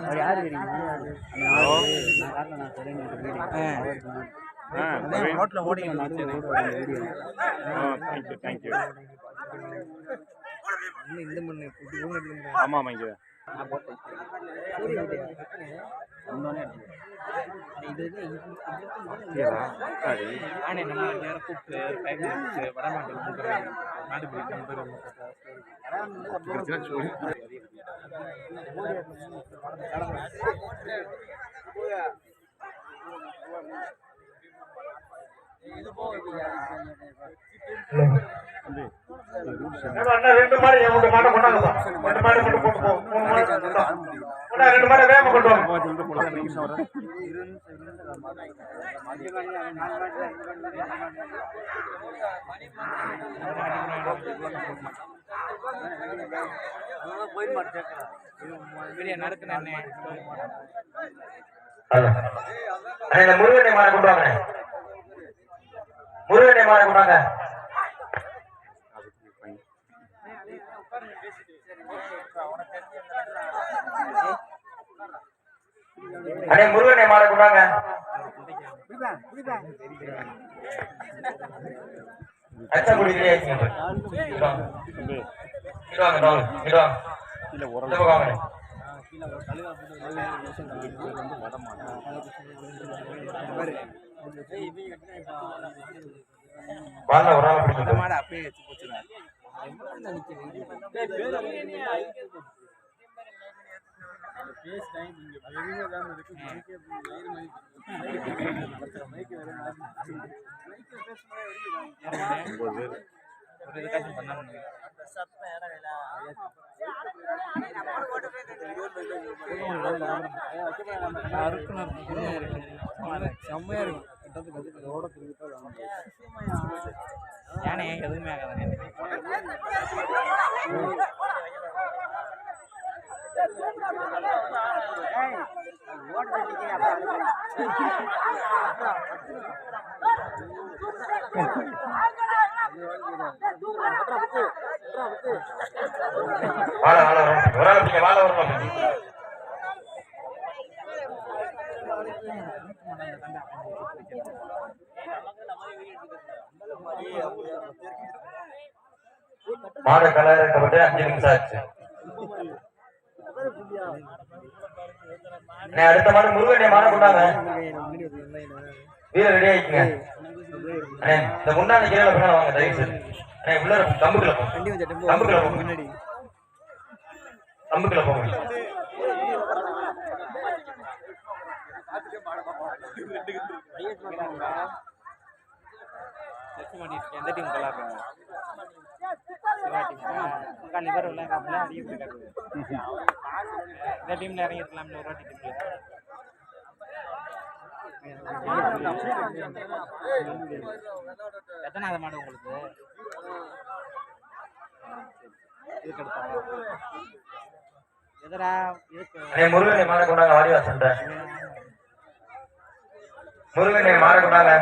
அவர் யாரு? தெரியுமா ஹலோ. நான் காட்டில் நான் சொல்றேன் ஆ. பிரவீன் ரோட்ல ஓடி நடுவில் ஓடுவாங்க வீடியோ ஆ தேங்க்யூ தேங்க்யூ இந்த மண்ணு ஆமாம் ஆமாம் இங்கே வந்தோடனே இது இது சரியா சரி ஆனே நம்ம நேரம் கூப்பிட்டு வச்சு வடநாட்டில் கொடுக்குறேன் நாடு போய் நம்ம பேர் பிரச்சனை சொல்லு தம்பி அண்ணா ரெண்டு கொண்டாங்கப்பா ரெண்டு மாடு மட்டும் போட்டு போ மூணு. அண்ணா ரெண்டு மாடு வேகமா கொண்டு வாங்க. முருகனை மாடை கொண்டு வாங்க. முருகனை மாடை கொண்டு வாங்க. அண்ணே முருகனை மாடை கொண்டு வாங்க அச்சா குடிக்கிறே தம்பி வாங்க வாங்க இங்க வாங்க கீழே இந்த உரல் பக்கம் வாங்க வாங்க ஒரு நாள் பிடிக்கும் மாடு அப்படியே வச்சு போச்சுருவேன் ஒன்பது. ஒரு இதுக்காச்சும் பண்ணாங்க செம்மையா இருக்கும் ஏனே எதுவுமே ஆகாதானே வாழ வாழ வரும் ஒரு ஆள் பிடிங்க வாழ மாடு கலர் அஞ்சு நிமிஷம் ஆச்சு. நான் அடுத்த மாதம் முருகனுடைய மாடை கொண்டாங்க? வீரர் ரெடி ஆயிக்குங்க இந்த முன்னாடி கீழே பின்னாடி வாங்க தயவு செய்து. உள்ள தம்புக்குள்ள போங்க. வண்டி போங்க. முன்னாடி தம்புக்குள்ள போங்க. எந்த டீம் கலாடுறாங்க சிவா டீம் அக்கா லிவர் அடிக்க போயிருக்காரு இந்த டீம்ல இறங்கிருக்கலாம்னு ஒரு வாட்டி டீம்ல எத்தனாவது மாடு உங்களுக்கு எதரா இதுக்கு முருகனை மாடை கொண்டாங்க வாடி முருகனை மாடை கொண்டாங்க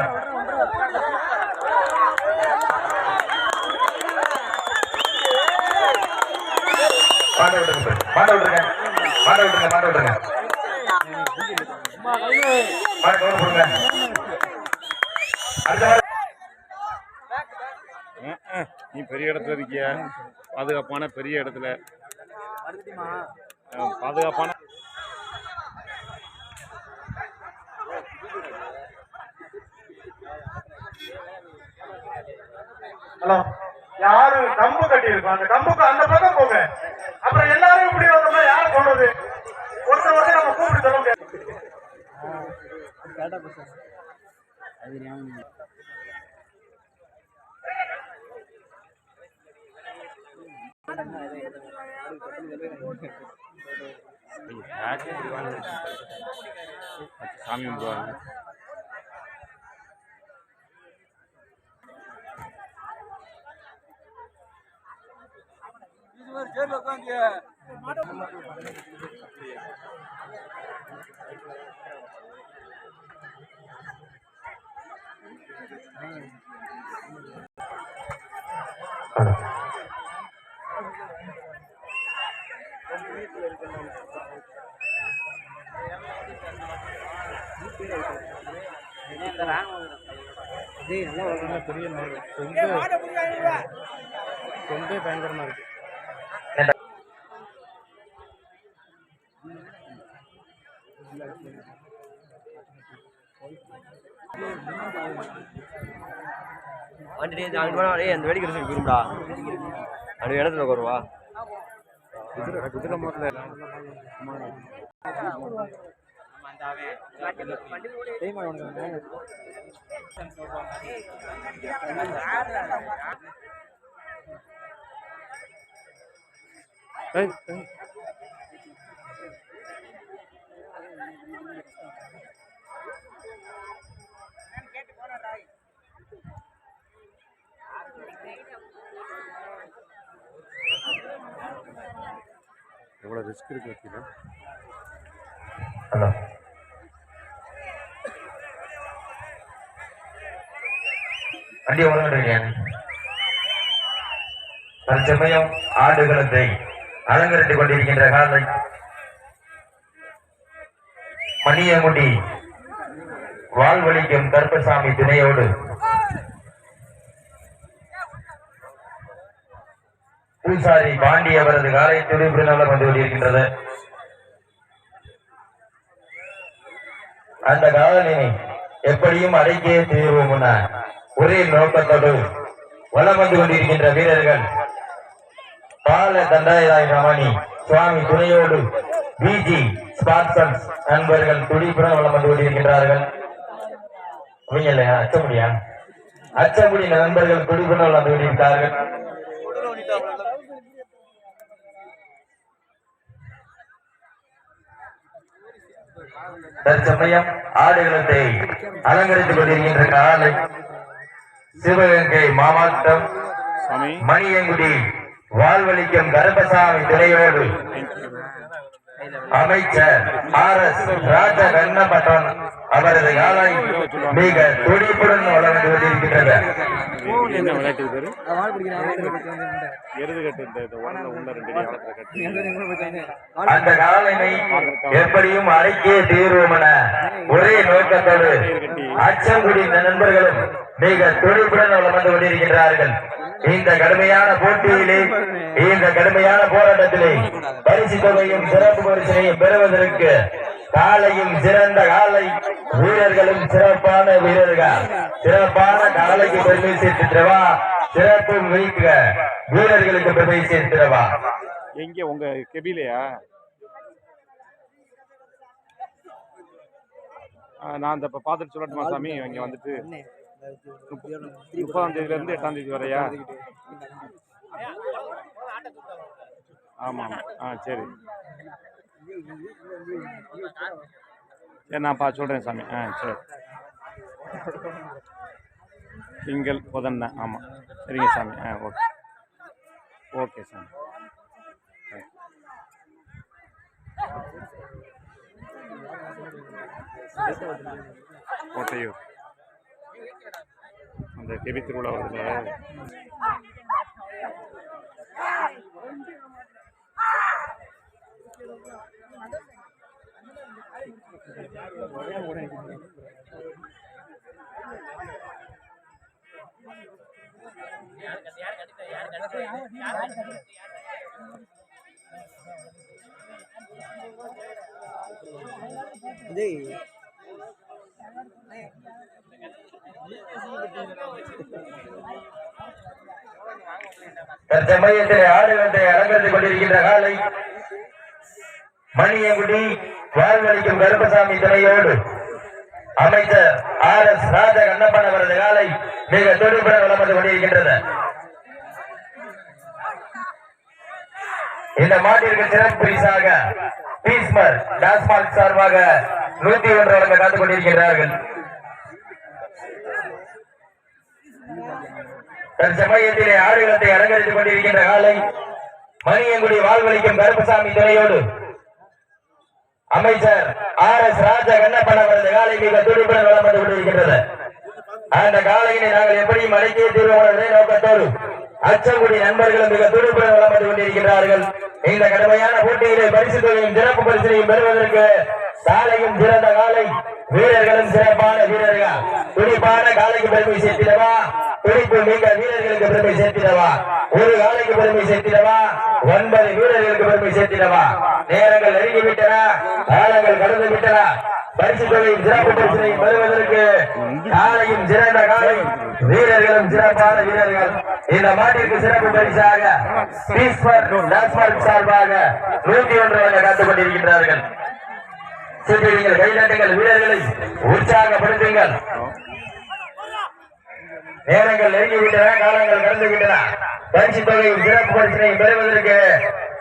மாட்டை விட்டுருங்க மாட்டை விட்டுருங்க. மாட்டை விட்டுருங்க விட்டுருங்க. நீ பெரிய இடத்துல இருக்கியா? பாதுகாப்பான பெரிய இடத்துல. பாதுகாப்பான ஹலோ. யாரு கம்பு கட்டி இருக்கும் அந்த கம்புக்கு அந்த பக்கம் போங்க. அப்புறம் எல்லாரும் இப்படி வந்தோம்னா யார் சொல்றது ஒருத்தர் ஒருத்தர் நம்ம கூப்பிட்டு சொல்ல முடியாது. சாமி மாதிரி ஜெயில உட்காந்து பெரிய கொண்டே பயங்கரமா இருக்கு. வண்டி நாலு மணி வரையும் அந்த வெடிக்கிற சொல்லி விரும்புடா அந்த இடத்துல வருவா குதிரை குதிரை முதல்ல ஏய், ஏய். எவ்வளோ ரிஸ்க் இருக்கு பார்த்தீங்கன்னா ஹலோ. வண்டி ஒழுங்குறீங்க தற்சமயம் ஆடுகளத்தை அலங்கரித்துக் கொண்டிருக்கின்ற காலை மணியங்குடி வாழ்வழிக்கும் கருப்பசாமி துணையோடு. பூசாரி பாண்டி அவரது காலை துடிப்புடன் வந்து கொண்டிருக்கின்றது. அந்த காதலினை எப்படியும் அடைக்கே தீர்வோம் என ஒரே நோக்கத்தோடு வலம் வந்து கொண்டிருக்கின்ற வீரர்கள் பால தண்டாயராய் ரமணி சுவாமி துணையோடு பிஜி ஸ்பார்சன்ஸ் நண்பர்கள் துடிப்புடன் வளம் வந்து கொண்டிருக்கின்றார்கள். இல்லையா அச்சமுடியா அச்சமுடி நண்பர்கள் வலம் வந்து கொண்டிருக்கிறார்கள் தற்சமயம் ஆடுகளத்தை அலங்கரித்துக் கொண்டிருக்கின்ற காலை சிவகங்கை மாவட்டம் மணியங்குடி வாழ்வழிக்கும் கருப்பசாமி துணையோடு அமைச்சர் ஆர் எஸ் ராஜ கண்ணப்பட்டன் அவரது காலை மிக துடிப்புடன் வளர்ந்து கொண்டிருக்கின்றது. என்ன விளையாட்டு பேரு? எருது கட்டு இந்த இந்த உடனே உள்ள ரெண்டு அடி வளர்த்துற கட்டு. அந்த காலனை எப்படியும் அடக்கியே தீர்வோம் என ஒரே நோக்கத்தோடு அச்சங்குடி நண்பர்களும் மிக துடிப்புடன் வளர்ந்து கொண்டிருக்கின்றார்கள். இந்த கடுமையான போட்டியிலே இந்த கடுமையான போராட்டத்திலே பரிசு தொகையும் சிறப்பு பரிசினையும் பெறுவதற்கு காலையும் சிறந்த காலை வீரர்களும் சிறப்பான வீரர்கள். சிறப்பான காலைக்கு பெருமை சேர்த்துவா சிறப்பு வைக்க வீரர்களுக்கு பெருமை சேர்த்துவா எங்க உங்க கெபிலையா? நான் இந்த இப்போ பார்த்துட்டு சொல்லட்டுமா சாமி? இங்க வந்துட்டு முப்பதாம் தேதியில இருந்து எட்டாம் தேதி வரையா? ஆமா ஆமா ஆ சரி. சரி நான் பா சொல்கிறேன் சாமி. ஆ சரி. திங்கள் புதன் ஆமாம் சரிங்க சாமி. ஆ ஓகே ஓகே சாமி. கோட்டையூர் அந்த கெபி திருவிழா வருதுல. தற்சமயத்தில் ஆடுகளத்தை அலங்கரித்துக் கொண்டிருக்கின்ற காலை மணியங்குடி வாழ்வழிக்கும் கருப்பசாமி துணையோடு அமைச்சர் ஆர் எஸ் ராஜ கண்ணப்பன் அவரது காலை மிக துடிப்புடன் வளம் வந்து கொண்டிருக்கின்றது. இந்த மாட்டிற்கு சிறப்பு பரிசாக பீஸ்மர் டாஸ்மார்க் சார்பாக நூத்தி ஒன்று வழங்க காத்துக் கொண்டிருக்கிறார்கள். தற்சமயத்திலே ஆடுகளத்தை அலங்கரித்துக் கொண்டிருக்கின்ற காலை மணியங்குடி வாழ்வழிக்கும் கருப்பசாமி துணையோடு அமைச்சர் ஆர் எஸ் ராஜா கண்ணப்பன் அவரது காலை மிக துடிப்புடன் வளம் வந்து கொண்டிருக்கின்றது. அந்த காலையினை நாங்கள் எப்படியும் அடக்கிய தீர்வோம் நோக்கத்தோடு அச்சங்குடி நண்பர்களும் மிக துடிப்புடன் வளம் கொண்டிருக்கிறார்கள் இந்த கடுமையான போட்டியிலே பரிசு தொகையும் சிறப்பு பரிசினையும் பெறுவதற்கு சாலையும் சிறந்த காலை வீரர்களும் சிறப்பான வீரர்கள். துடிப்பான காலைக்கு பெருமை சேர்த்திடவா? துடிப்பு மிக வீரர்களுக்கு பெருமை சேர்த்திடவா? ஒரு காலைக்கு பெருமை சேர்த்திடவா? ஒன்பது வீரர்களுக்கு பெருமை சேர்த்திடவா? நேரங்கள் நெருங்கிவிட்டன காலங்கள் கடந்து விட்டன பரிசு தொகையும் சிறப்பு பரிசனையும் பெறுவதற்கு காலையும் சிறந்த காலை வீரர்களும் சிறப்பான வீரர்கள். இந்த மாட்டிற்கு சிறப்பு பரிசாக சார்பாக நூத்தி ஒன்று வரை காத்துக் கொண்டிருக்கின்றார்கள். சிறியங்கள் கைதட்டுங்கள் வீரர்களை உற்சாகப்படுத்துங்கள். நேரங்கள் நெருங்கிவிட்டன காலங்கள் கடந்துவிட்டன. பரிசு தொகையும் சிறப்பு பரிசினையும் பெறுவதற்கு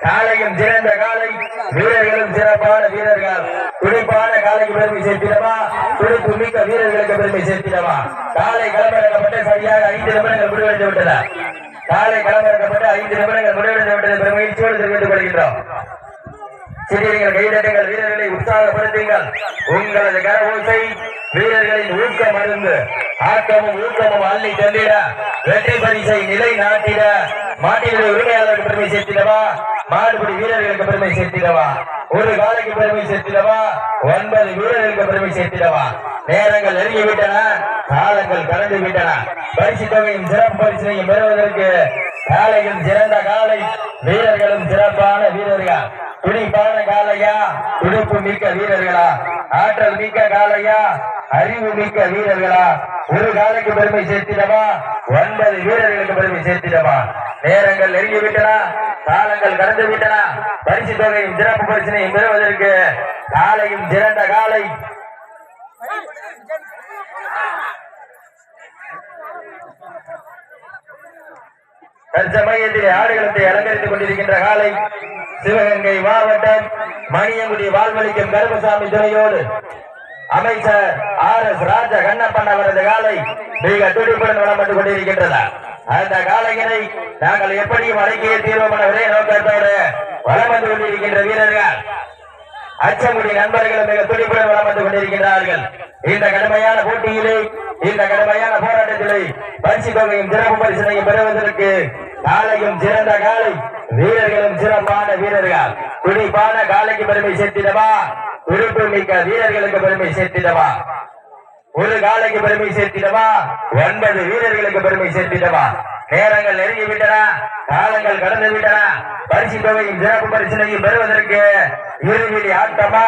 காலையும் சிறந்த காலை வீரர்களும் சிறப்பான வீரர்கள். துடிப்பான காலைக்கு பெருமை சேர்த்திடவா? துடிப்பு மிக்க வீரர்களுக்கு பெருமை சேர்த்திடவா? காலை களமிறக்கப்பட்டு சரியாக ஐந்து நிமிடங்கள் முடிவடைந்து விட்டன காலை களமிறக்கப்பட்டு ஐந்து நிமிடங்கள் முடிவடைந்து விட்டது பெரும் மகிழ்ச்சியோடு தெரிவித்துக் கொள்கின்றோம். சிறியர்கள் கைதட்டுங்கள் வீரர்களை உற்சாகப்படுத்துங்கள். உங்களது கரவோசை வீரர்களின் ஊக்கம் அருந்து ஆக்கமும் ஊக்கமும் அள்ளி தந்திட வெற்றி பரிசை நிலை நாட்டிட மாட்டினுடைய உரிமையாளருக்கு பெருமை சேர்த்திடவா? மாடுபடி வீரர்களுக்கு பெருமை சேர்த்திடவா? ஒரு காலைக்கு பெருமை சேர்த்திடவா? ஒன்பது வீரர்களுக்கு பெருமை சேர்த்திடவா? நேரங்கள் நெருங்கி விட்டன காலங்கள் கடந்து விட்டன பரிசு தொகையும் சிறப்பு பரிசனையும் பெறுவதற்கு காலையும் சிறந்த காலை வீரர்களும் சிறப்பான வீரர்கள். துணிப்பான காலையா? துடிப்பு மிக்க வீரர்களா? ஆற்றல் மிக்க காலையா? அறிவு மிக்க வீரர்களா? ஒரு காலைக்கு பெருமை சேர்த்திடவா? ஒன்பது வீரர்களுக்கு பெருமை சேர்த்திடவா? நேரங்கள் நெருங்கி விட்டனா காலங்கள் கடந்து விட்டன பரிசு தொகையும் சிறப்பு பரிசினையும் பெறுவதற்கு காலையும் சிறந்த காலை. தற்சமயத்திலே ஆடுகளத்தை அலங்கரித்துக் கொண்டிருக்கின்ற காலை சிவகங்கை மாவட்டம் மணியங்குடி வாழ்வழிக்கும் கருமசாமி துணையோடு அமைச்சர் ஆர் எஸ் ராஜ கண்ணப்பன் அவரது காலை மிக துடிப்புடன் வளம் வந்து அந்த காலையினை நாங்கள் எப்படியும் அடக்கிய தீர்வோம் என ஒரே நோக்கத்தோடு வளம் வந்து கொண்டிருக்கின்ற வீரர்கள். அச்சமுடி நண்பர்கள் மிக துடிப்புடன் வளம் வந்து கொண்டிருக்கிறார்கள் இந்த கடுமையான போட்டியிலே இந்த கடுமையான போராட்டத்திலே பரிசு தொகையும் சிறப்பு பரிசனையும் பெறுவதற்கு காலையும் சிறந்த காலை வீரர்களும் சிறப்பான வீரர்கள். துடிப்பான காலைக்கு பெருமை சேர்த்திடவா? உறுப்பு மிக்க வீரர்களுக்கு பெருமை சேர்த்திடவா? ஒரு காலைக்கு பெருமை சேர்த்திடவா? ஒன்பது வீரர்களுக்கு பெருமை சேர்த்திடவா? நேரங்கள் நெருங்கி விட்டன காலங்கள் கடந்து விட்டன பரிசு தொகையும் சிறப்பு பரிசனையும் பெறுவதற்கு இருவிழி ஆட்டமா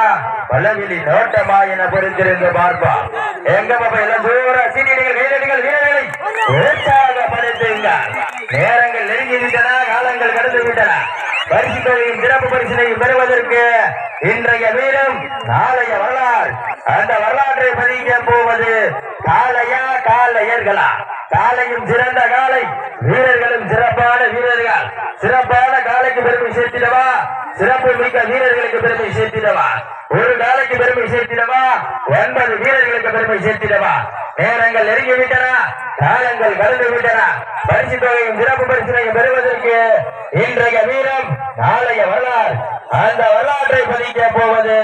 பலவிழி நோட்டமா என பொறுத்திருந்து பார்ப்பா எங்க பாப்பா எல்லாம் தூர சீனியர்கள் வீரர்கள் வீரர்களை உற்சாகப்படுத்துங்க நேரங்கள் நெருங்கி விட்டன காலங்கள் கடந்து விட்டன பரிசுகளையும் சிறப்பு பரிசினையும் பெறுவதற்கு இன்றைய வீரம் நாளைய வரலாறு. அந்த வரலாற்றை பதிக்க போவது காலையா காலையர்களா காலையும் சிறந்த காலை வீரர்களும் சிறப்பான வீரர்கள். சிறப்பான காலைக்கு பெருமை சேர்த்திடவா? சிறப்பு மிக்க வீரர்களுக்கு பெருமை சேர்த்திடவா? ஒரு காலைக்கு பெருமை சேர்த்திடவா? ஒன்பது வீரர்களுக்கு பெருமை சேர்த்திடவா? நேரங்கள் நெருங்கி விட்டன காலங்கள் கடந்து விட்டன பரிசு தொகையும் சிறப்பு பரிசனையும் பெறுவதற்கு இன்றைய வீரம் நாளைய வரலாறு. அந்த வரலாற்றை பதிக்க போவது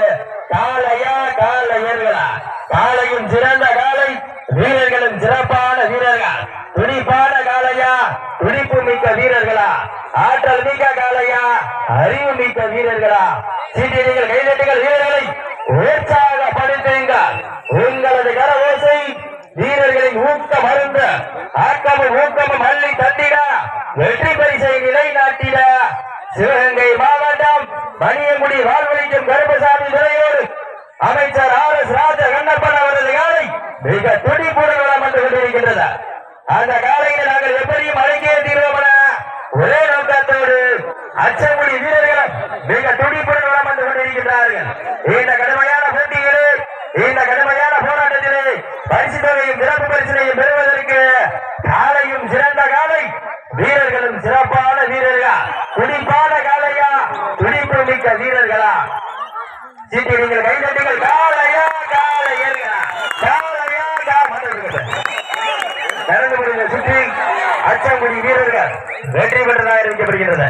காலையா காலையர்களா காலையும் சிறந்த காலை வீரர்களும் சிறப்பான வீரர்கள்? துடிப்பான காலையா துடிப்பு மிக்க வீரர்களா? ஆற்றல் மிக்க காலையா அறிவு மிக்க வீரர்களா? சீட்டியர்கள் கைதட்டுகள் வீரர்களை. உற்சாகப்படுத்துங்கள். உங்களது கரவோசை வீரர்களின் ஊக்கம் அருந்த ஆக்கமும் ஊக்கமும் அள்ளி தந்திட வெற்றி பரிசை நிலைநாட்டிட. சிவகங்கை மாவட்டம் மணியங்குடி வாழ்வழிக்கும் கருப்பசாமி துறையோடு அமைச்சர் ஆர் எஸ் ராஜ கண்ணப்பன் அவரது காலை மிக துடிப்புடன் வளம் வந்து கொண்டிருக்கின்றது அந்த காலையில் நாங்கள் எப்படியும் அடக்கிய தீர்வோம் என ஒரே நோக்கத்தோடு அச்சங்குடி வீரர்களும் மிக துடிப்புடன் வளம் வந்து கொண்டிருக்கின்றார்கள். இந்த கடுமையான போட்டிகளில் இந்த கடுமையான பரிசு தொகையும் சிறப்பு பரிசினையும் பெறுவதற்கு காலையும் சிறந்த காலை. வீரர்களும் சிறப்பான வீரர்களா? துடிப்பான காலையா? துடிப்பு மிக்க வீரர்களா? சீட்டி நீங்கள் கைதட்டுங்கள் காலையா காலையர்களா காலையா நடந்து முடிந்த சுற்றி அச்சங்குடி வீரர்கள். வெற்றி பெற்றதாக அறிவிக்கப்படுகிறது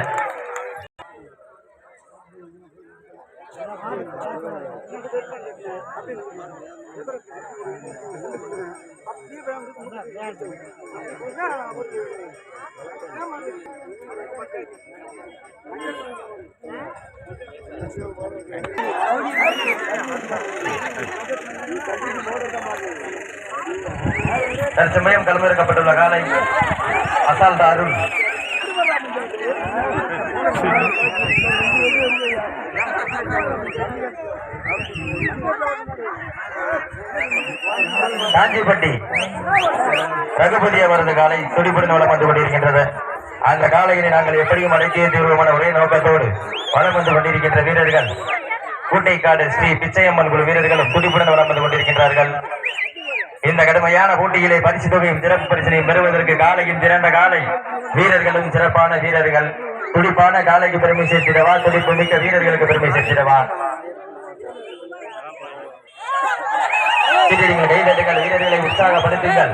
தற்சமயம் களமிறக்கப்பட்டுள்ள காலை அசால்ட் அருள் காஞ்சிப்பட்டி ரகுபதி அவரது காலை துடிப்புடன் வளம் வந்து கொண்டிருக்கின்றது. அந்த காலையினை நாங்கள் எப்படியும் அடக்கிய தீர்வுமான ஒரே நோக்கத்தோடு வளம் வந்து கொண்டிருக்கின்ற வீரர்கள். கூட்டைக்காடு ஸ்ரீ பிச்சையம்மன் குழு வீரர்களும் துடிப்புடன் வளம் வந்து கொண்டிருக்கின்றார்கள். இந்த கடுமையான போட்டியிலே பரிசு தொகையும் சிறப்பு பரிசனையும் பெறுவதற்கு காலையும் திறந்த காலை. வீரர்களும் சிறப்பான வீரர்கள். துடிப்பான காலைக்கு பெருமை சேர்த்திடவா? துடிப்பு மிக்க வீரர்களுக்கு பெருமை சேர்த்திடவா? வீரர்களை உற்சாகப்படுத்துங்கள்.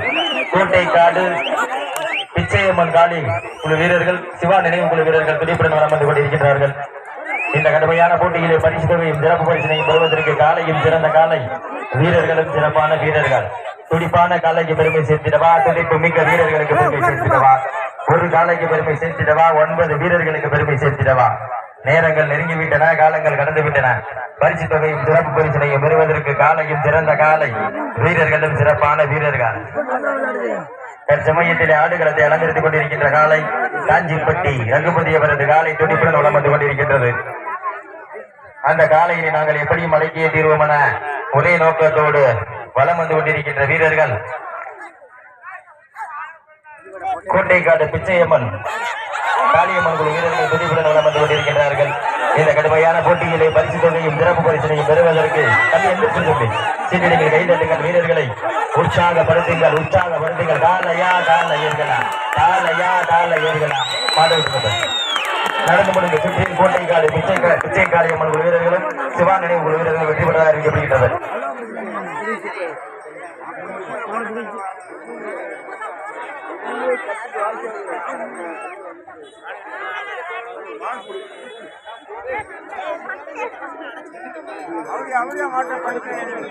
கோட்டைக்காடு பிச்சையம்மன் காளி குழு வீரர்கள் சிவா நினைவு குழு வீரர்கள் துடிப்புடன் வரம் வந்து கொண்டிருக்கிறார்கள் இந்த கடுமையான போட்டியிலே பரிசு தொகையும் சிறப்பு பரிசினையும் பெறுவதற்கு காலையும் சிறந்த காலை வீரர்களும் சிறப்பான வீரர்கள். துடிப்பான காலைக்கு பெருமை சேர்த்திடவா? துடிப்பு மிக்க வீரர்களுக்கு பெருமை சேர்த்திடவா? ஒரு காலைக்கு பெருமை சேர்த்திடவா? ஒன்பது வீரர்களுக்கு பெருமை சேர்த்திடவா? நேரங்கள் நெருங்கிவிட்டன காலங்கள் கடந்து விட்டன பரிசு தொகையும் சிறப்பு பரிசனையும் பெறுவதற்கு காலையும் சிறந்த காலை. வீரர்களும் சிறப்பான வீரர்கள். தற்சமயத்திலே ஆடுகளத்தை அலங்கரித்துக் கொண்டிருக்கின்ற காலை காஞ்சிப்பட்டி ரகுபதி அவரது காலை துடிப்புடன் வளம் வந்து கொண்டிருக்கின்றது. அந்த காலையை நாங்கள் எப்படியும் அடக்கிய தீர்வோம் என ஒரே நோக்கத்தோடு வலம் வந்து கொண்டிருக்கின்ற வீரர்கள். கோட்டைக்காடு பிச்சையம்மன் காளியம்மன் குழு வீரர்கள் துணிவுடன் வலம் வந்து கொண்டிருக்கின்றார்கள். இந்த கடுமையான போட்டியிலே பரிசு தொகையும் சிறப்பு பரிசனையும் பெறுவதற்கு தள்ளி எந்திரிச்சு சொல்லி? சீட்டடிகள் கைதட்டுங்கள் வீரர்களை. உற்சாகப்படுத்துங்கள் உற்சாகப்படுத்துங்கள். காலையா கால ஏற்கலாம் காலையா கால ஏற்கலாம் பாடல் நடந்து முடிந்த சுற்றில் கோட்டைக்காடு பிச்சை பிச்சை காளியம்மன் குழு வீரர்களும் சிவா நினைவு குழு வீரர்களும் வெற்றி பெற்றதாக அறிவிக்கப்படுகின்றது அவரே அவரே மாற்றம் பண்ணிக்கிறேன்